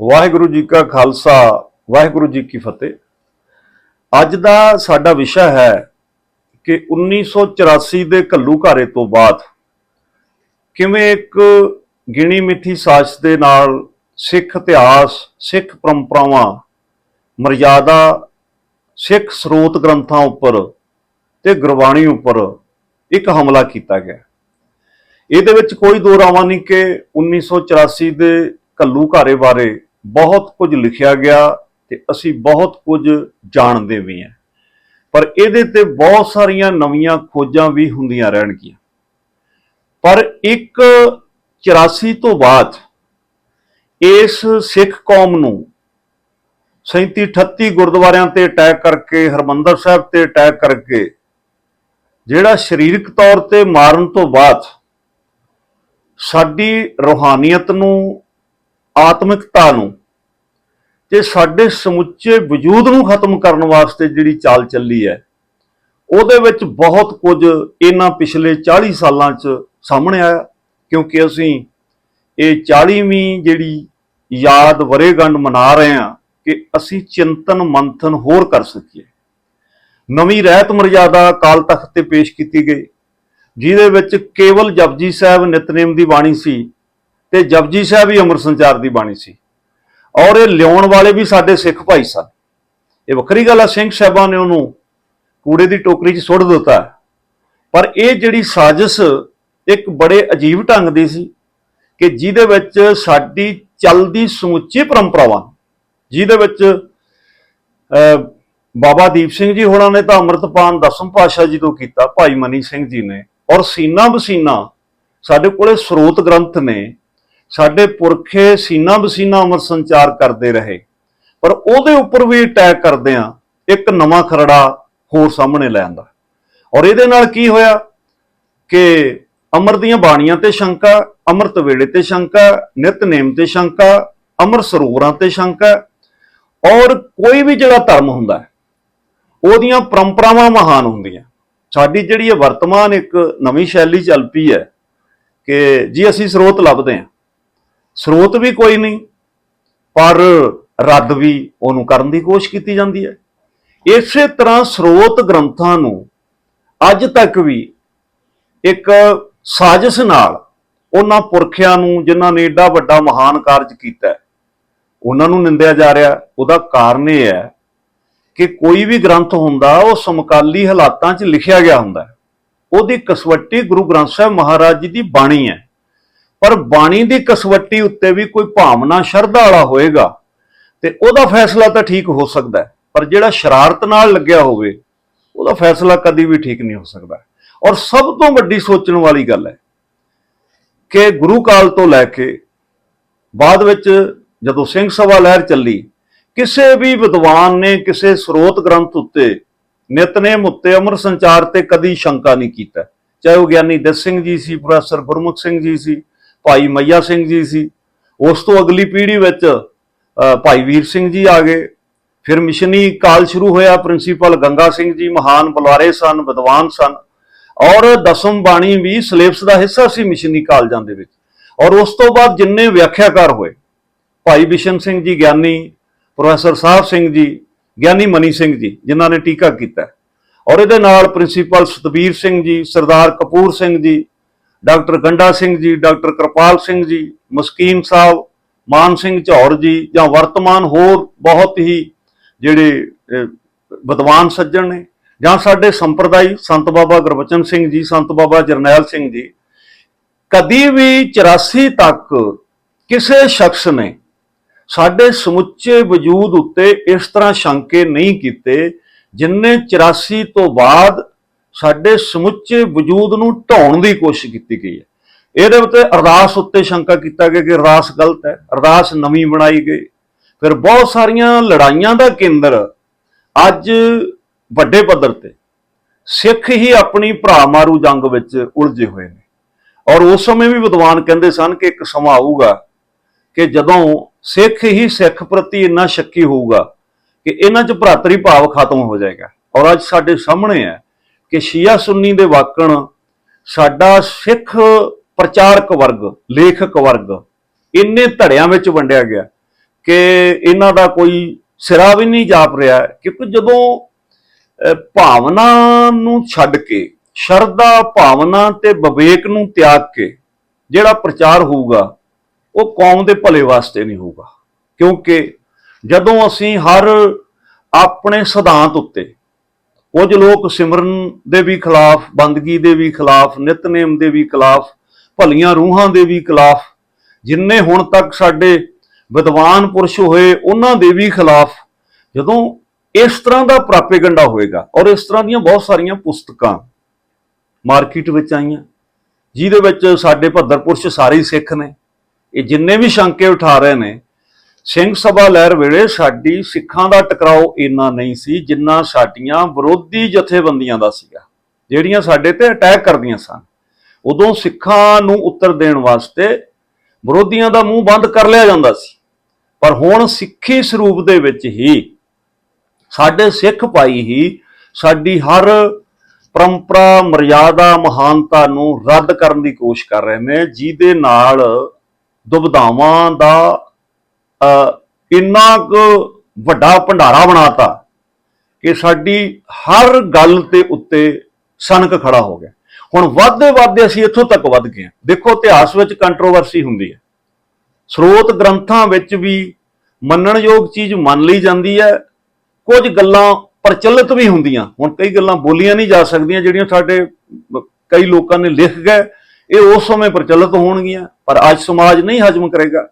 ਵਾਹਿਗੁਰੂ ਜੀ ਕਾ ਖਾਲਸਾ, ਵਾਹਿਗੁਰੂ ਜੀ ਕੀ ਫਤਿਹ। ਅੱਜ ਦਾ ਸਾਡਾ ਵਿਸ਼ਾ ਹੈ ਕਿ 1984 ਦੇ ਘੱਲੂ ਘਾਰੇ ਤੋਂ ਬਾਅਦ ਕਿਵੇਂ ਇੱਕ ਗਿਣੀ ਮਿੱਠੀ ਸਾਜ਼ਿਸ਼ ਦੇ ਨਾਲ ਸਿੱਖ ਇਤਿਹਾਸ, ਸਿੱਖ ਪਰੰਪਰਾਵਾਂ ਮਰਜ਼ਾਦਾ ਸਿੱਖ ਸਰੋਤ ਗ੍ਰੰਥਾਂ ਉੱਪਰ ਤੇ ਗੁਰਬਾਣੀ ਉੱਪਰ ਇੱਕ ਹਮਲਾ ਕੀਤਾ ਗਿਆ। ਇਹਦੇ ਵਿੱਚ ਕੋਈ ਦੋ ਰਾਵਾਂ ਨਹੀਂ ਕਿ 1984 ਦੇ ਘੱਲੂ ਘਾਰੇ ਬਾਰੇ ਬਹੁਤ ਕੁਝ ਲਿਖਿਆ ਗਿਆ ਤੇ ਅਸੀਂ ਬਹੁਤ ਕੁਝ ਜਾਣਦੇ ਵੀ ਹਾਂ। ਪਰ ਇਹਦੇ ਤੇ ਬਹੁਤ ਸਾਰੀਆਂ ਨਵੀਆਂ ਖੋਜਾਂ ਵੀ ਹੁੰਦੀਆਂ ਰਹਿਣਗੀਆਂ। ਪਰ ਇੱਕ 84 ਤੋਂ ਬਾਅਦ ਇਸ ਸਿੱਖ ਕੌਮ ਨੂੰ 37 38 ਗੁਰਦੁਆਰਿਆਂ ਤੇ ਅਟੈਕ ਕਰਕੇ, ਹਰਮੰਦਰ ਸਾਹਿਬ ਤੇ ਅਟੈਕ ਕਰਕੇ, ਜਿਹੜਾ ਸਰੀਰਕ ਤੌਰ ਤੇ ਮਾਰਨ ਤੋਂ ਬਾਅਦ ਸਾਡੀ ਰੋਹਾਨੀਅਤ ਨੂੰ, ਆਤਮਿਕਤਾ ਨੂੰ ਤੇ ਸਾਡੇ ਸਮੁੱਚੇ ਵਜੂਦ ਨੂੰ ਖਤਮ ਕਰਨ ਵਾਸਤੇ ਜਿਹੜੀ ਚਾਲ ਚੱਲੀ ਹੈ, ਉਹਦੇ ਵਿੱਚ ਬਹੁਤ ਕੁਝ ਇਹਨਾਂ ਪਿਛਲੇ 40 ਸਾਲਾਂ 'ਚ ਸਾਹਮਣੇ ਆਇਆ, ਕਿਉਂਕਿ ਅਸੀਂ ਇਹ 40ਵੀਂ ਜਿਹੜੀ ਯਾਦ ਵਰੇਗੰਢ ਮਨਾ ਰਹੇ ਹਾਂ ਕਿ ਅਸੀਂ ਚਿੰਤਨ ਮੰਥਨ ਹੋਰ ਕਰ ਸਕੀਏ। ਨਵੀਂ ਰਹਿਤ ਮਰਜ਼ਾਦਾ ਕਾਲ ਤਖਤ ਤੇ ਪੇਸ਼ ਕੀਤੀ ਗਈ, ਜਿਹਦੇ ਵਿੱਚ ਕੇਵਲ ਜਪਜੀ ਸਾਹਿਬ ਨਿਤਨੇਮ ਦੀ ਬਾਣੀ ਸੀ ਤੇ ਜਪਜੀ ਸਾਹਿਬ ਹੀ ਅੰਮ੍ਰਿਤ ਸੰਚਾਰ ਦੀ ਬਾਣੀ ਸੀ। ਔਰ ਇਹ ਲਿਆਉਣ ਵਾਲੇ ਵੀ ਸਾਡੇ ਸਿੱਖ ਭਾਈ ਸਨ। ਇਹ ਵੱਖਰੀ ਗੱਲ ਆ, ਸਿੰਘ ਸਾਹਿਬਾਂ ਨੇ ਉਹਨੂੰ ਕੂੜੇ ਦੀ ਟੋਕਰੀ 'ਚ ਸੁੱਟ ਦਿੱਤਾ। ਪਰ ਇਹ ਜਿਹੜੀ ਸਾਜ਼ਿਸ਼ ਇੱਕ ਬੜੇ ਅਜੀਬ ਢੰਗ ਦੀ ਸੀ ਕਿ ਜਿਹਦੇ ਵਿੱਚ ਸਾਡੀ ਚੱਲਦੀ ਸਮੁੱਚੀ ਪਰੰਪਰਾਵਾਂ, ਜਿਹਦੇ ਵਿੱਚ ਬਾਬਾ ਦੀਪ ਸਿੰਘ ਜੀ ਹੋਣਾ ਨੇ ਤਾਂ ਅੰਮ੍ਰਿਤਪਾਨ ਦਸਮ ਪਾਤਸ਼ਾਹ ਜੀ ਤੋਂ ਕੀਤਾ, ਭਾਈ ਮਨੀ ਸਿੰਘ ਜੀ ਨੇ। ਔਰ ਸੀਨਾ ਬਸੀਨਾ ਸਾਡੇ ਕੋਲੇ ਸਰੋਤ ਗ੍ਰੰਥ ਨੇ ਸਾਡੇ ਪੁਰਖੇ ਸੀਨਾ ਬਸੀਨਾ ਅਮਰ ਸੰਚਾਰ ਕਰਦੇ ਰਹੇ। ਪਰ ਉਹਦੇ ਉੱਪਰ ਵੀ ਅਟੈਕ ਕਰਦੇ ਆ ਇੱਕ ਨਵਾਂ ਖਰੜਾ ਹੋਰ ਸਾਹਮਣੇ ਲੈ ਆਂਦਾ। ਔਰ ਇਹਦੇ ਨਾਲ ਕੀ ਹੋਇਆ ਕਿ ਅਮਰ ਦੀਆਂ ਬਾਣੀਆਂ ਤੇ ਸ਼ੰਕਾ, ਅੰਮ੍ਰਿਤ ਵੇਲੇ ਤੇ ਸ਼ੰਕਾ ਨਿਤਨੇਮ ਤੇ ਸ਼ੰਕਾ, ਅਮਰ ਸਰੋਵਰਾਂ ਤੇ ਸ਼ੰਕਾ, ਔਰ ਕੋਈ ਵੀ ਜਿਹੜਾ ਧਰਮ ਹੁੰਦਾ ਹੈ, ਉਹਦੀਆਂ ਪਰੰਪਰਾਵਾਂ ਮਹਾਨ ਹੁੰਦੀਆਂ। ਸਾਡੀ ਜਿਹੜੀ ਇਹ ਵਰਤਮਾਨ ਇੱਕ ਨਵੀਂ ਸ਼ੈਲੀ ਚੱਲ ਪਈ ਹੈ ਕਿ ਜੀ ਅਸੀਂ ਸਰੋਤ ਲੱਭਦੇ ਹਾਂ। ਸਰੋਤ ਵੀ ਕੋਈ ਨਹੀਂ, ਪਰ ਰੱਦ ਵੀ ਉਹਨੂੰ ਕਰਨ ਦੀ ਕੋਸ਼ਿਸ਼ ਕੀਤੀ ਜਾਂਦੀ ਹੈ। ਇਸੇ ਤਰ੍ਹਾਂ ਸਰੋਤ ਗ੍ਰੰਥਾਂ ਨੂੰ ਅੱਜ ਤੱਕ ਵੀ ਇੱਕ ਸਾਜ਼ਿਸ਼ ਨਾਲ ਉਹਨਾਂ ਪੁਰਖਿਆਂ ਨੂੰ ਜਿਨ੍ਹਾਂ ਨੇ ਏਡਾ ਵੱਡਾ ਮਹਾਨ ਕਾਰਜ ਕੀਤਾ ਉਹਨਾਂ ਨੂੰ ਨਿੰਦਿਆ ਜਾ ਰਿਹਾ ਉਹਦਾ ਕਾਰਨ ਇਹ ਹੈ ਕਿ ਕੋਈ ਵੀ ਗ੍ਰੰਥ ਹੁੰਦਾ, ਉਹ ਸਮਕਾਲੀ ਹਾਲਾਤਾਂ 'ਚ ਲਿਖਿਆ ਗਿਆ ਹੁੰਦਾ ਉਹਦੀ ਕਸਵੱਟੀ ਗੁਰੂ ਗ੍ਰੰਥ ਸਾਹਿਬ ਮਹਾਰਾਜ ਜੀ ਦੀ ਬਾਣੀ ਹੈ। ਪਰ ਬਾਣੀ ਦੀ ਕਸਵੱਟੀ ਉੱਤੇ ਵੀ ਕੋਈ ਭਾਵਨਾ ਸ਼ਰਧਾ ਵਾਲਾ ਹੋਏਗਾ ਤੇ ਉਹਦਾ ਫੈਸਲਾ ਤਾਂ ਠੀਕ ਹੋ ਸਕਦਾ ਪਰ ਜਿਹੜਾ ਸ਼ਰਾਰਤ ਨਾਲ ਲੱਗਿਆ ਹੋਵੇ, ਉਹਦਾ ਫੈਸਲਾ ਕਦੀ ਵੀ ਠੀਕ ਨਹੀਂ ਹੋ ਸਕਦਾ। ਔਰ ਸਭ ਤੋਂ ਵੱਡੀ ਸੋਚਣ ਵਾਲੀ ਗੱਲ ਹੈ ਕਿ ਗੁਰੂ ਕਾਲ ਤੋਂ ਲੈ ਕੇ ਬਾਅਦ ਵਿੱਚ ਜਦੋਂ ਸਿੰਘ ਸਭਾ ਲਹਿਰ ਚੱਲੀ, ਕਿਸੇ ਵੀ ਵਿਦਵਾਨ ਨੇ ਕਿਸੇ ਸਰੋਤ ਗ੍ਰੰਥ ਉੱਤੇ ਨਿਤਨੇਮ ਉੱਤੇ, ਅਮਰ ਸੰਚਾਰ ਤੇ ਕਦੀ ਸ਼ੰਕਾ ਨਹੀਂ ਕੀਤਾ। ਚਾਹੇ ਉਹ ਗਿਆਨੀ ਦਸ ਸਿੰਘ ਜੀ ਸੀ, ਪ੍ਰੋਫੈਸਰ ਗੁਰਮੁਖ ਸਿੰਘ ਜੀ ਸੀ ਭਾਈ ਮਈਆ ਸਿੰਘ ਜੀ ਸੀ। ਉਸ ਤੋਂ ਅਗਲੀ ਪੀੜ੍ਹੀ ਵਿੱਚ ਭਾਈ ਵੀਰ ਸਿੰਘ ਜੀ ਆ ਗਏ। ਫਿਰ ਮਿਸ਼ਨੀ ਕਾਲ ਸ਼ੁਰੂ ਹੋਇਆ, ਪ੍ਰਿੰਸੀਪਲ ਗੰਗਾ ਸਿੰਘ ਜੀ ਮਹਾਨ ਬੁਲਾਰੇ ਸਨ, ਵਿਦਵਾਨ ਸਨ। ਔਰ ਦਸਮ ਬਾਣੀ ਵੀ ਸਿਲੇਬਸ ਦਾ ਹਿੱਸਾ ਸੀ ਮਿਸ਼ਨੀ ਕਾਲਜਾਂ ਦੇ ਵਿੱਚ। ਔਰ ਉਸ ਤੋਂ ਬਾਅਦ ਜਿੰਨੇ ਵਿਆਖਿਆਕਾਰ ਹੋਏ, ਭਾਈ ਬਿਸ਼ਨ ਸਿੰਘ ਜੀ, ਗਿਆਨੀ ਪ੍ਰੋਫੈਸਰ ਸਾਹਿਬ ਸਿੰਘ ਜੀ, ਗਿਆਨੀ ਮਨੀ ਸਿੰਘ ਜੀ, ਜਿਨ੍ਹਾਂ ਨੇ ਟੀਕਾ ਕੀਤਾ। ਔਰ ਇਹਦੇ ਨਾਲ ਪ੍ਰਿੰਸੀਪਲ ਸਤਬੀਰ ਸਿੰਘ ਜੀ, ਸਰਦਾਰ ਕਪੂਰ ਸਿੰਘ ਜੀ ਡਾਕਟਰ ਗੰਡਾ ਸਿੰਘ ਜੀ, ਡਾਕਟਰ ਕਿਰਪਾਲ ਸਿੰਘ ਜੀ, ਮਸਕੀਨ ਸਾਹਿਬ, ਮਾਨ ਸਿੰਘ ਝੌਰ ਜੀ ਜਾਂ ਵਰਤਮਾਨ ਹੋਰ ਬਹੁਤ ਹੀ ਜਿਹੜੇ ਵਿਦਵਾਨ ਸੱਜਣ ਨੇ ਜਾਂ ਸਾਡੇ ਸੰਪਰਦਾਇ ਸੰਤ ਬਾਬਾ ਗੁਰਬਚਨ ਸਿੰਘ ਜੀ, ਸੰਤ ਬਾਬਾ ਜਰਨੈਲ ਸਿੰਘ ਜੀ, ਕਦੀ ਵੀ 84 ਤੱਕ ਕਿਸੇ ਸ਼ਖਸ ਨੇ ਸਾਡੇ ਸਮੁੱਚੇ ਵਜੂਦ ਉੱਤੇ ਇਸ ਤਰ੍ਹਾਂ ਸ਼ੰਕੇ ਨਹੀਂ ਕੀਤੇ ਜਿਨਨੇ 84 ਤੋਂ ਬਾਅਦ ਸਾਡੇ ਸਮੁੱਚੇ ਵਜੂਦ ਨੂੰ ਢਾਉਣ ਦੀ ਕੋਸ਼ਿਸ਼ ਕੀਤੀ ਗਈ ਹੈ। ਇਹਦੇ ਉੱਤੇ ਅਰਦਾਸ ਉੱਤੇ ਸ਼ੰਕਾ ਕੀਤਾ ਗਿਆ ਕਿ ਅਰਦਾਸ ਗਲਤ ਹੈ, ਅਰਦਾਸ ਨਵੀਂ ਬਣਾਈ ਗਈ। ਫਿਰ ਬਹੁਤ ਸਾਰੀਆਂ ਲੜਾਈਆਂ ਦਾ ਕੇਂਦਰ ਅੱਜ ਵੱਡੇ ਪੱਧਰ ਤੇ ਸਿੱਖ ਹੀ ਆਪਣੀ ਭਰਾ ਮਾਰੂ ਜੰਗ ਵਿੱਚ ਉਲਝੇ ਹੋਏ ਨੇ। ਔਰ ਉਸ ਸਮੇਂ ਵੀ ਵਿਦਵਾਨ ਕਹਿੰਦੇ ਸਨ ਕਿ ਇੱਕ ਸਮਾਂ ਆਊਗਾ ਕਿ ਜਦੋਂ ਸਿੱਖ ਹੀ ਸਿੱਖ ਪ੍ਰਤੀ ਇੰਨਾ ਸ਼ੱਕੀ ਹੋਊਗਾ ਕਿ ਇਹਨਾਂ 'ਚ ਭਰਾਤਰੀ ਭਾਵ ਖਤਮ ਹੋ ਜਾਏਗਾ। ਔਰ ਅੱਜ ਸਾਡੇ ਸਾਹਮਣੇ ਹੈ ਕਿ ਸ਼ੀਆ ਸੁੰਨੀ ਦੇ ਵਾਕਣ ਸਾਡਾ ਸਿੱਖ ਪ੍ਰਚਾਰਕ ਵਰਗ, ਲੇਖਕ ਵਰਗ ਇੰਨੇ ਧੜਿਆਂ ਵਿੱਚ ਵੰਡਿਆ ਗਿਆ ਕਿ ਇਹਨਾਂ ਦਾ ਕੋਈ ਸਿਰਾ ਵੀ ਨਹੀਂ ਜਾਪ ਰਿਹਾ। ਕਿਉਂਕਿ ਜਦੋਂ ਭਾਵਨਾ ਨੂੰ ਛੱਡ ਕੇ, ਸ਼ਰਧਾ ਭਾਵਨਾ ਤੇ ਵਿਵੇਕ ਨੂੰ ਤਿਆਗ ਕੇ ਜਿਹੜਾ ਪ੍ਰਚਾਰ ਹੋਊਗਾ, ਉਹ ਕੌਮ ਦੇ ਭਲੇ ਵਾਸਤੇ ਨਹੀਂ ਹੋਊਗਾ। ਕਿਉਂਕਿ ਜਦੋਂ ਅਸੀਂ ਹਰ ਆਪਣੇ ਸਿਧਾਂਤ ਉੱਤੇ ਕੁਝ ਲੋਕ ਸਿਮਰਨ ਦੇ ਵੀ ਖਿਲਾਫ, ਬੰਦਗੀ ਦੇ ਵੀ ਖਿਲਾਫ, ਨਿਤਨੇਮ ਦੇ ਵੀ ਖਿਲਾਫ, ਭਲੀਆਂ ਰੂਹਾਂ ਦੇ ਵੀ ਖਿਲਾਫ, ਜਿੰਨੇ ਹੁਣ ਤੱਕ ਸਾਡੇ ਵਿਦਵਾਨ ਪੁਰਸ਼ ਹੋਏ, ਉਹਨਾਂ ਦੇ ਵੀ ਖਿਲਾਫ ਜਦੋਂ ਇਸ ਤਰ੍ਹਾਂ ਦਾ ਪ੍ਰਾਪੇਗੰਡਾ ਹੋਏਗਾ ਔਰ ਇਸ ਤਰ੍ਹਾਂ ਦੀਆਂ ਬਹੁਤ ਸਾਰੀਆਂ ਪੁਸਤਕਾਂ ਮਾਰਕੀਟ ਵਿੱਚ ਆਈਆਂ, ਜਿਹਦੇ ਵਿੱਚ ਸਾਡੇ ਭੱਦਰ ਪੁਰਸ਼ ਸਾਰੇ ਸਿੱਖ ਨੇ, ਇਹ ਜਿੰਨੇ ਵੀ ਸ਼ੰਕੇ ਉਠਾ ਰਹੇ ਨੇ ਸਿੰਘ ਸਭਾ ਲਹਿਰ ਵੇਲੇ ਸਾਡੀ ਸਿੱਖਾਂ ਦਾ ਟਕਰਾਓ ਇੰਨਾ ਨਹੀਂ ਸੀ ਜਿੰਨਾ ਸਾਡੀਆਂ ਵਿਰੋਧੀ ਜਥੇਬੰਦੀਆਂ ਦਾ ਸੀਗਾ, ਜਿਹੜੀਆਂ ਸਾਡੇ ਤੇ ਅਟੈਕ ਕਰਦੀਆਂ ਸਨ। ਉਦੋਂ ਸਿੱਖਾਂ ਨੂੰ ਉੱਤਰ ਦੇਣ ਵਾਸਤੇ ਵਿਰੋਧੀਆਂ ਦਾ ਮੂੰਹ ਬੰਦ ਕਰ ਲਿਆ ਜਾਂਦਾ ਸੀ। ਪਰ ਹੁਣ ਸਿੱਖੀ ਸਰੂਪ ਦੇ ਵਿੱਚ ਹੀ ਸਾਡੇ ਸਿੱਖ ਭਾਈ ਹੀ ਸਾਡੀ ਹਰ ਪਰੰਪਰਾ, ਮਰਿਆਦਾ, ਮਹਾਨਤਾ ਨੂੰ ਰੱਦ ਕਰਨ ਦੀ ਕੋਸ਼ਿਸ਼ ਕਰ ਰਹੇ ਨੇ, ਜਿਹਦੇ ਨਾਲ ਦੁਬਧਾਵਾਂ ਦਾ ਇੰਨਾ ਕੁ ਵੱਡਾ ਭੰਡਾਰਾ ਬਣਾਤਾ ਕਿ ਸਾਡੀ ਹਰ ਗੱਲ ਤੇ ਉੱਤੇ ਸਨਕ ਖੜਾ ਹੋ ਗਿਆ। ਹੁਣ ਵੱਧਦੇ ਵੱਧਦੇ ਅਸੀਂ ਇੱਥੋਂ ਤੱਕ ਵੱਧ ਗਏ ਦੇਖੋ, ਇਤਿਹਾਸ ਵਿੱਚ ਕੰਟਰੋਵਰਸੀ ਹੁੰਦੀ ਹੈ। ਸਰੋਤ ਗ੍ਰੰਥਾਂ ਵਿੱਚ ਵੀ ਮੰਨਣਯੋਗ ਚੀਜ਼ ਮੰਨ ਲਈ ਜਾਂਦੀ ਹੈ। ਕੁਝ ਗੱਲਾਂ ਪ੍ਰਚਲਿਤ ਵੀ ਹੁੰਦੀਆਂ। ਹੁਣ ਕਈ ਗੱਲਾਂ ਬੋਲੀਆਂ ਨਹੀਂ ਜਾ ਸਕਦੀਆਂ ਜਿਹੜੀਆਂ ਸਾਡੇ ਕਈ ਲੋਕਾਂ ਨੇ ਲਿਖ ਗਏ। ਇਹ ਉਸ ਸਮੇਂ ਪ੍ਰਚਲਿਤ ਹੋਣਗੀਆਂ, ਪਰ ਅੱਜ ਸਮਾਜ ਨਹੀਂ ਹਜਮ ਕਰੇਗਾ।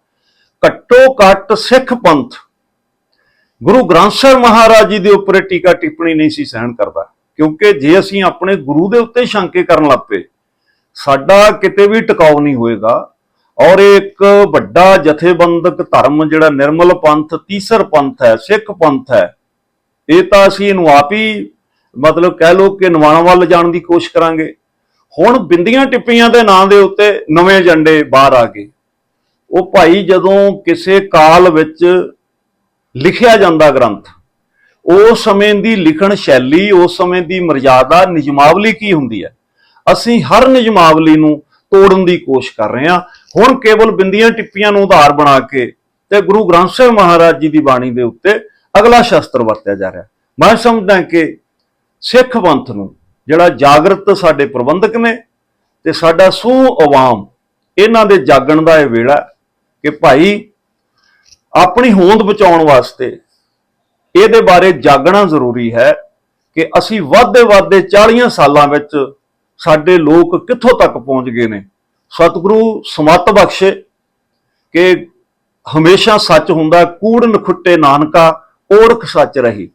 ਘੱਟੋ ਘੱਟ ਸਿੱਖ ਪੰਥ ਗੁਰੂ ਗ੍ਰੰਥ ਸਾਹਿਬ ਮਹਾਰਾਜ ਜੀ ਦੇ ਉੱਪਰ ਟੀਕਾ ਟਿੱਪਣੀ ਨਹੀਂ ਸੀ ਸਹਿਣ ਕਰਦਾ, ਕਿਉਂਕਿ ਜੇ ਅਸੀਂ ਆਪਣੇ ਗੁਰੂ ਦੇ ਉੱਤੇ ਸ਼ੰਕੇ ਕਰਨ ਲੱਗ ਪਏ, ਸਾਡਾ ਕਿਤੇ ਵੀ ਟਿਕਾਉ ਨਹੀਂ ਹੋਏਗਾ। ਔਰ ਇਹ ਇੱਕ ਵੱਡਾ ਜਥੇਬੰਦਕ ਧਰਮ ਜਿਹੜਾ ਨਿਰਮਲ ਪੰਥ, ਤੀਸਰ ਪੰਥ ਹੈ, ਸਿੱਖ ਪੰਥ ਹੈ, ਇਹ ਤਾਂ ਅਸੀਂ ਇਹਨੂੰ ਆਪ ਹੀ ਮਤਲਬ ਕਹਿ ਲਓ ਕਿ ਨਿਵਾਣ ਵੱਲ ਜਾਣ ਦੀ ਕੋਸ਼ਿਸ਼ ਕਰਾਂਗੇ। ਹੁਣ ਬਿੰਦੀਆਂ ਟਿੱਪੀਆਂ ਦੇ ਨਾਂ ਦੇ ਉੱਤੇ ਨਵੇਂ ਏਜੰਡੇ ਬਾਹਰ ਆ ਗਏ। ਉਹ ਭਾਈ ਜਦੋਂ ਕਿਸੇ ਕਾਲ ਵਿੱਚ ਲਿਖਿਆ ਜਾਂਦਾ ਗ੍ਰੰਥ, ਉਸ ਸਮੇਂ ਦੀ ਲਿਖਣ ਸ਼ੈਲੀ, ਉਸ ਸਮੇਂ ਦੀ ਮਰਜ਼ਾਦਾ ਨਿਯਮਾਵਲੀ ਕੀ ਹੁੰਦੀ ਹੈ? ਅਸੀਂ ਹਰ ਨਿਯਮਾਵਲੀ ਨੂੰ ਤੋੜਨ ਦੀ ਕੋਸ਼ਿਸ਼ ਕਰ ਰਹੇ ਹਾਂ। ਹੁਣ ਕੇਵਲ ਬਿੰਦੀਆਂ ਟਿੱਪੀਆਂ ਨੂੰ ਆਧਾਰ ਬਣਾ ਕੇ ਤੇ ਗੁਰੂ ਗ੍ਰੰਥ ਸਾਹਿਬ ਮਹਾਰਾਜ ਜੀ ਦੀ ਬਾਣੀ ਦੇ ਉੱਤੇ ਅਗਲਾ ਸ਼ਸਤਰ ਵਰਤਿਆ ਜਾ ਰਿਹਾ। ਮੈਂ ਸਮਝਦਾ ਕਿ ਸਿੱਖ ਪੰਥ ਨੂੰ ਜਿਹੜਾ ਜਾਗਰਤ ਸਾਡੇ ਪ੍ਰਬੰਧਕ ਨੇ ਤੇ ਸਾਡਾ ਸੂ ਆਵਾਮ ਇਹਨਾਂ ਦੇ ਜਾਗਣ ਦਾ ਇਹ ਵੇਲਾ ਕਿ ਭਾਈ ਆਪਣੀ ਹੋਂਦ ਬਚਾਉਣ ਵਾਸਤੇ ਇਹਦੇ ਬਾਰੇ ਜਾਗਣਾ ਜ਼ਰੂਰੀ ਹੈ ਕਿ ਅਸੀਂ ਵੱਧਦੇ ਵੱਧਦੇ 40 ਸਾਲਾਂ ਵਿੱਚ ਸਾਡੇ ਲੋਕ ਕਿੱਥੋਂ ਤੱਕ ਪਹੁੰਚ ਗਏ ਨੇ? ਸਤਿਗੁਰੂ ਸਮਤ ਬਖਸ਼ੇ ਕਿ ਹਮੇਸ਼ਾ ਸੱਚ ਹੁੰਦਾ ਕੂੜ ਨਖੁੱਟੇ ਨਾਨਕਾ, ਓੜਖ ਸੱਚ ਰਹੀ।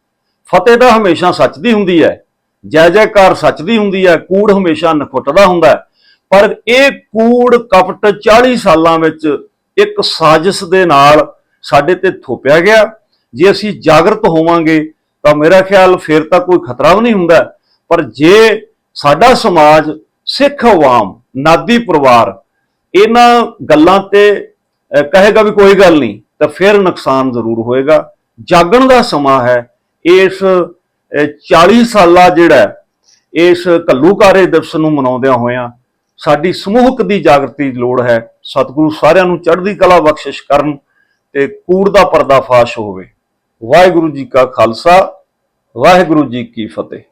ਫਤਿਹ ਤਾਂ ਹਮੇਸ਼ਾ ਸੱਚ ਦੀ ਹੁੰਦੀ ਹੈ, ਜੈ ਜੈਕਾਰ ਸੱਚ ਦੀ ਹੁੰਦੀ ਹੈ, ਕੂੜ ਹਮੇਸ਼ਾ ਨਖੁੱਟਦਾ ਹੁੰਦਾ ਪਰ ਇਹ ਕੂੜ ਕਪਟ 40 ਸਾਲਾਂ ਵਿੱਚ ਇੱਕ ਸਾਜ਼ਿਸ਼ ਦੇ ਨਾਲ ਸਾਡੇ ਤੇ ਥੋਪਿਆ ਗਿਆ। ਜੇ ਅਸੀਂ ਜਾਗਰਤ ਹੋਵਾਂਗੇ ਤਾਂ ਮੇਰਾ ਖਿਆਲ ਫਿਰ ਤਾਂ ਕੋਈ ਖਤਰਾ ਵੀ ਨਹੀਂ ਹੁੰਦਾ। ਪਰ ਜੇ ਸਾਡਾ ਸਮਾਜ ਸਿੱਖ ਆਵਾਮ ਨਾਦੀ ਪਰਿਵਾਰ ਇਹਨਾਂ ਗੱਲਾਂ ਤੇ ਕਹੇਗਾ ਵੀ ਕੋਈ ਗੱਲ ਨਹੀਂ ਤਾਂ ਫਿਰ ਨੁਕਸਾਨ ਜ਼ਰੂਰ ਹੋਏਗਾ। ਜਾਗਣ ਦਾ ਸਮਾਂ ਹੈ। ਇਸ ਅਹ, 40 ਸਾਲਾ ਜਿਹੜਾ ਇਸ ਕੱਲੂਕਾਰੇ ਦਿਵਸ ਨੂੰ ਮਨਾਉਂਦਿਆਂ ਹੋਇਆਂ ਸਾਡੀ ਸਮੂਹਕ ਦੀ ਜਾਗਰਤੀ ਦੀ ਲੋੜ ਹੈ। ਸਤਿਗੁਰੂ ਸਾਰਿਆਂ ਨੂੰ ਚੜ੍ਹਦੀ ਕਲਾ ਬਖਸ਼ਿਸ਼ ਕਰਨ ਤੇ ਕੂੜ ਦਾ ਪਰਦਾ ਫਾਸ਼ ਹੋਵੇ। ਵਾਹਿਗੁਰੂ ਜੀ ਕਾ ਖਾਲਸਾ, ਵਾਹਿਗੁਰੂ ਜੀ ਕੀ ਫਤਿਹ।